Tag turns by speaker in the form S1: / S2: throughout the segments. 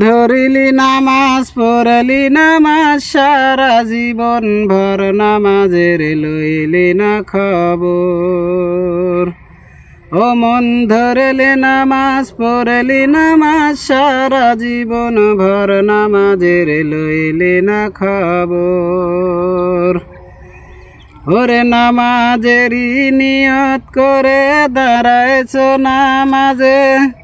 S1: ধরিলি নামাজ, পড়লি নামাজ, সারা জীবন ভর নামাজের লইলি না খবর। ও মন ধরলে নামাজ, পড়লি নামাজ, সারা জীবন ভর নামাজের লইলি না খবর। ওরে নামাজেরই নিয়ত করে দাঁড়াইছ নামাজে।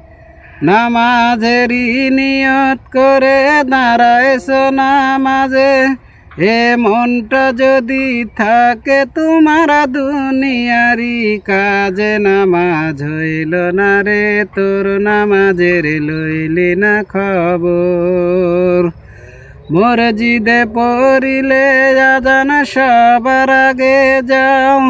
S1: নামাজেরই নিয়ত করে দাঁড়াইছ নামাজে। এ মনটা যদি থাকে তোমার দুনিয়ারি কাজে, নামাজ হইল না রে তোর নামাজের লইলি না খবর। মসজিদে পড়িলে আজান সবার আগে যাও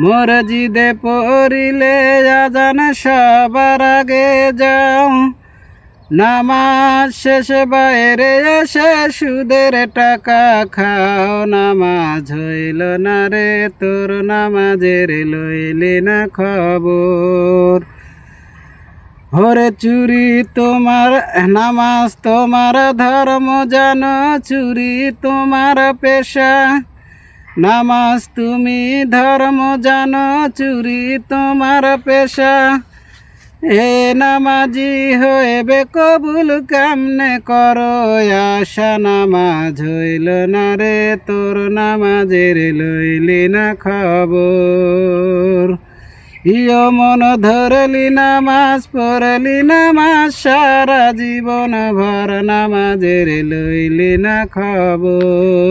S1: মসজিদে পড়িলে আজান সবার আগে যাও। নামাজ শেষে, বাইরে এসে সুদের টাকা খাও। নামাজ হইল না রে, তোর নামাজের লইলি না খবর। হরে চুরি তোমার, নামাজ তোমার, ধর্ম জানো চুরি তোমার পেশা। নামাজ তুমি ধর্ম জানো, চুরি তোমার পেশা। এ নামাজি হইবে কবুল কামনে করো? আশা নামাজ হইল না রে, তোর নামাজের লইলি না খবর। ইয় মন ধরলি নামাজ, পড়লি নামাজ, সারা জীবন ভর নামাজের লইলি না খবর।